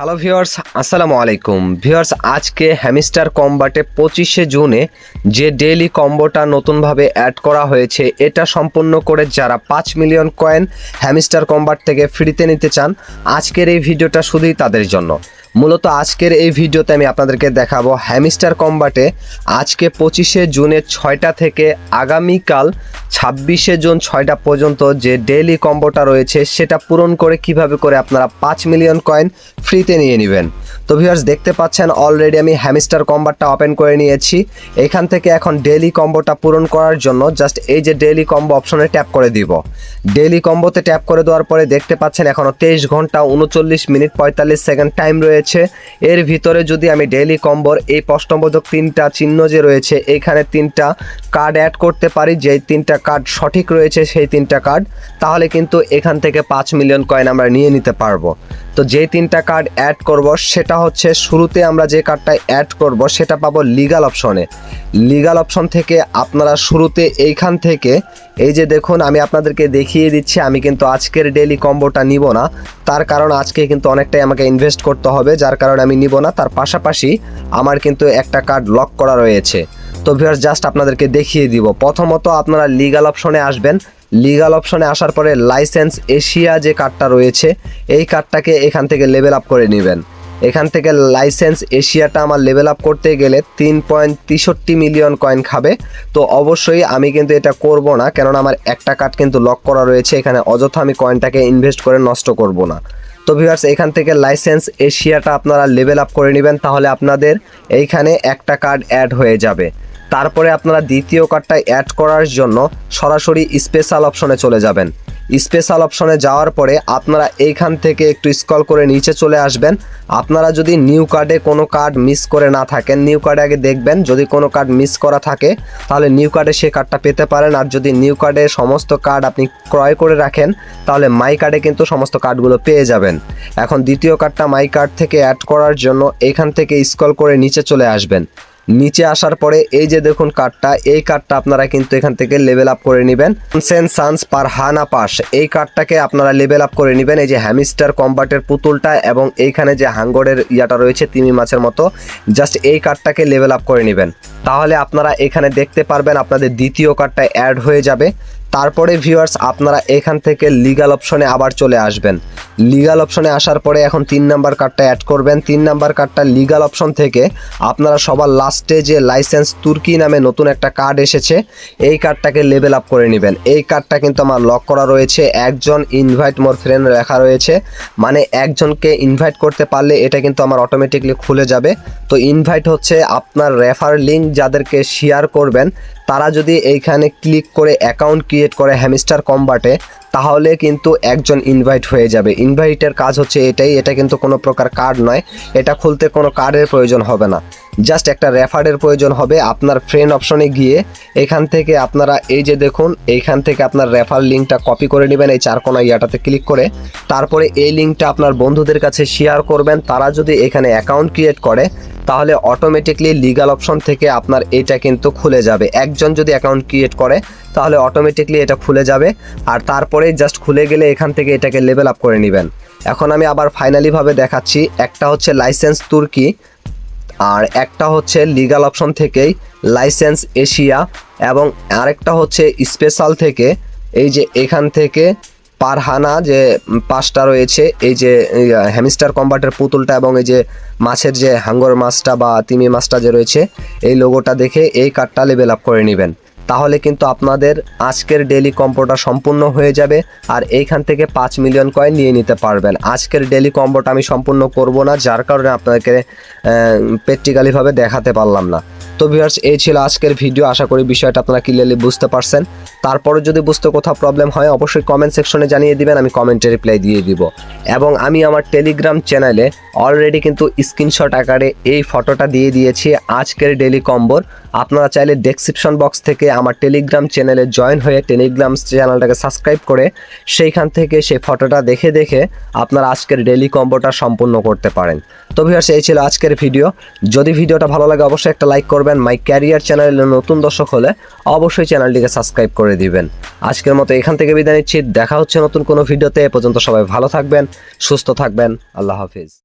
Hello viewers আসসালামু আলাইকুম viewers আজকে হ্যামিস্টার কম্বাটে পঁচিশে জুনে যে ডেইলি কম্বোটা নতুনভাবে অ্যাড করা হয়েছে, এটা সম্পূর্ণ করে যারা পাঁচ মিলিয়ন কয়েন হ্যামিস্টার কম্বাট থেকে ফ্রিতে নিতে চান, আজকের এই ভিডিওটা শুধুই তাদের জন্য। মূলত আজকের এই ভিডিওতে আমি আপনাদেরকে দেখাবো হ্যামিস্টার কম্বাটে আজকে পঁচিশে জুনের ছয়টা থেকে আগামীকাল ছাব্বিশে জুন ছয়টা পর্যন্ত যে ডেইলি কম্বোটা রয়েছে সেটা পূরণ করে কীভাবে করে আপনারা পাঁচ মিলিয়ন কয়েন ফ্রিতে নিয়ে নেবেন। তো ভিউয়ার্স দেখতে পাচ্ছেন অলরেডি আমি হ্যামিস্টার কম্বারটা ওপেন করে নিয়েছি। এখান থেকে এখন ডেইলি কম্বোটা পূরণ করার জন্য জাস্ট এই যে ডেইলি কম্বো অপশনে ট্যাপ করে দিব। ডেইলি কম্বোতে ট্যাপ করে দেওয়ার পরে দেখতে পাচ্ছেন এখনও তেইশ ঘণ্টা উনচল্লিশ মিনিট পঁয়তাল্লিশ সেকেন্ড টাইম রয়েছে। এর ভিতরে যদি আমি ডেইলি কম্বোর এই প্রশ্নবোধক তিনটা চিহ্ন যে রয়েছে এইখানে তিনটা কার্ড অ্যাড করতে পারি যে তিনটা কার্ড সঠিক রয়েছে সেই তিনটা কার্ড তাহলে কিন্তু এখান থেকে পাঁচ মিলিয়ন কয়েন আমরা নিয়ে নিতে পারব। তো যে তিনটা কার্ড অ্যাড করব, সেটা হচ্ছে শুরুতে আমরা যে কার্ডটা অ্যাড করব, সেটা পাবো লিগাল অপশনে লিগাল অপশন থেকে আপনারা শুরুতে এইখান থেকে, এই যে দেখুন, আমি আপনাদেরকে দেখিয়ে দিচ্ছি, আমি কিন্তু আজকের ডেইলি কম্বোটা নিব না। তার কারণ আজকে কিন্তু অনেকটাই আমাকে ইনভেস্ট করতে হবে, যার কারণে আমি নিব না। তার পাশাপাশি আমার কিন্তু একটা কার্ড লক করা রয়েছে। তো ভিউয়ার্স জাস্ট আপনাদেরকে দেখিয়ে দিব। প্রথমত আপনারা লিগাল অপশনে আসবেন। লিগাল অপশনে আসার পরে লাইসেন্স এশিয়া যে কার্ডটা রয়েছে, এই কার্ডটাকে এখান থেকে লেভেল আপ করে নেবেন। এখান থেকে লাইসেন্স এশিয়াটা আমার লেভেল আপ করতে গেলে তিন পয়েন্ট তেষট্টি মিলিয়ন কয়েন খাবে। তো অবশ্যই আমি কিন্তু এটা করব না, কেননা আমার একটা কার্ড কিন্তু লক করা রয়েছে, এখানে অযথা আমি কয়েনটাকে ইনভেস্ট করে নষ্ট করব না। তো ভিউয়ার্স এখান থেকে লাইসেন্স এশিয়াটা আপনারা লেভেল আপ করে নেবেন, তাহলে আপনাদের এইখানে একটা কার্ড অ্যাড হয়ে যাবে। তারপরে আপনারা দ্বিতীয় কার্ডটা অ্যাড করার জন্য সরাসরি স্পেশাল অপশনে চলে যাবেন। স্পেশাল অপশনে যাওয়ার পরে আপনারা এইখান থেকে একটু স্ক্রল করে নিচে চলে আসবেন। আপনারা যদি নিউ কার্ডে কোনো কার্ড মিস করে না থাকেন নিউ কার্ডে আগে দেখবেন, যদি কোনো কার্ড মিস করা থাকে, তাহলে নিউ কার্ডে সেই কার্ডটা পেতে পারেন। আর যদি নিউ কার্ডে সমস্ত কার্ড আপনি ক্রয় করে রাখেন, তাহলে মাই কার্ডে কিন্তু সমস্ত কার্ডগুলো পেয়ে যাবেন। এখন দ্বিতীয় কার্ডটা মাই কার্ড থেকে অ্যাড করার জন্য এইখান থেকে স্ক্রল করে নিচে চলে আসবেন। নিচে আসার পরে এই যে দেখুন কার্ডটা এই কার্ডটা আপনারা কিন্তু এখান থেকে লেভেল আপ করে নেবেন। সেন সান্স পার হানা পাস এই কার্ডটাকে আপনারা লেভেল আপ করে নেবেন। এই যে হ্যামিস্টার কম্বাটের পুতুলটা এবং এইখানে যে হাঙ্গরের ইয়াটা রয়েছে, তিমি মাছের মতো জাস্ট এই কার্ডটাকে লেভেল আপ করে নেবেন। তাহলে আপনারা এখানে দেখতে পারবেন আপনাদের দ্বিতীয় কার্ডটা অ্যাড হয়ে যাবে। তারপরে ভিউয়ার্স আপনারা এখান থেকে লিগাল অপশনে আবার চলে আসবেন। লিগাল অপশনে আসার পরে এখন তিন নাম্বার কার্ডটা অ্যাড করবেন। তিন নাম্বার কার্ডটা লিগাল অপশন থেকে আপনারা সবার লাস্টে যে লাইসেন্স তুর্কি নামে নতুন একটা কার্ড এসেছে, এই কার্ডটাকে লেভেল আপ করে নেবেন। এই কার্ডটা কিন্তু আমার লক করা রয়েছে, একজন ইনভাইট মোর ফ্রেন্ড লেখা রয়েছে মানে একজনকে ইনভাইট করতে পারলে এটা কিন্তু আমার অটোমেটিকলি খুলে যাবে। তো ইনভাইট হচ্ছে আপনার রেফার লিঙ্ক যাদেরকে শেয়ার করবেন তারা যদি এইখানে ক্লিক করে অ্যাকাউন্ট ক্রিয়েট করে হ্যামিস্টার কম্বাটে, তাহলে কিন্তু একজন ইনভাইট হয়ে যাবে। ইনভাইটের কাজ হচ্ছে এটাই, এটা কিন্তু কোনো প্রকার কার্ড নয়। এটা খুলতে কোনো কার্ডের প্রয়োজন হবে না। জাস্ট একটা রেফারের প্রয়োজন হবে আপনার ফ্রেন্ড অপশনে গিয়ে। এখান থেকে আপনারা এই যে দেখুন, এইখান থেকে আপনার রেফার লিঙ্কটা কপি করে নেবেন এই চারকোনা ইয়াটাতে ক্লিক করে। তারপরে এই লিঙ্কটা আপনার বন্ধুদের কাছে শেয়ার করবেন। তারা যদি এখানে অ্যাকাউন্ট ক্রিয়েট করে তাহলে অটোমেটিকলি লিগাল অপশন থেকে আপনার এটা কিন্তু খুলে যাবে। একজন যদি অ্যাকাউন্ট ক্রিয়েট করে, তাহলে অটোমেটিকলি এটা খুলে যাবে। আর তারপরে জাস্ট খুলে গেলে এখান থেকে এটাকে লেভেল আপ করে নেবেন। এখন আমি আবার ফাইনালিভাবে দেখাচ্ছি, একটা হচ্ছে লাইসেন্স তুর্কি, আর একটা হচ্ছে লিগাল অপশন থেকেই লাইসেন্স এশিয়া, এবং আরেকটা হচ্ছে স্পেশাল থেকে, এই যে এখান থেকে পারহানা যে পাশটা রয়েছে, এই যে হ্যামিস্টার কম্বাটের পুতুলটা এবং এই যে মাছের যে হাঙ্গর মাছটা বা তিমি মাছটা যে রয়েছে, এই লোগোটা দেখে এই কার্ডটা লেভেল আপ করে নেবেন। তাহলে কিন্তু আপনাদের আজকের ডেলি কম্বোটা সম্পূর্ণ হয়ে যাবে আর এইখান থেকে পাঁচ মিলিয়ন কয়েন নিয়ে নিতে পারবেন। আজকের ডেলি কম্বোটা আমি সম্পূর্ণ করব না, যার কারণে আপনাদেরকে প্র্যাকটিক্যালিভাবে দেখাতে পারলাম না। তো ভিউয়ার্স এই ছিল আজকের ভিডিও আশা করি বিষয়টা আপনারা ক্লিয়ারলি বুঝতে পারছেন। তারপরে যদি বুঝতে কোথাও প্রবলেম হয়, অবশ্যই কমেন্ট সেকশনে জানিয়ে দিবেন, আমি কমেন্টে রিপ্লাই দিয়ে দিব। এবং আমি আমার টেলিগ্রাম চ্যানেলে অলরেডি কিন্তু স্ক্রিনশট আকারে এই ফটোটা দিয়ে দিয়েছি, আজকের ডেলি কম্বোর আপনারা চাইলে ডেসক্রিপশন বক্স থেকে আমার টেলিগ্রাম চ্যানেলে জয়েন হয়ে টেলিগ্রাম চ্যানেলটাকে সাবস্ক্রাইব করে সেইখান থেকে সেই ফটোটা দেখে দেখে আপনারা আজকের ডেলি কম্বোটা সম্পূর্ণ করতে পারেন। তো ভিউয়ার্স এই ছিল আজকের ভিডিও যদি ভিডিওটা ভালো লাগে, অবশ্যই একটা লাইক করবেন। মাই ক্যারিয়ার চ্যানেলে নতুন দর্শক হলে অবশ্যই চ্যানেলটিকে সাবস্ক্রাইব করে দিবেন। আজকের মতো এখান থেকে বিদায় নিচ্ছি। দেখা হচ্ছে নতুন কোনো ভিডিওতে। এ পর্যন্ত সবাই ভালো থাকবেন, সুস্থ থাকবেন। আল্লাহ হাফিজ।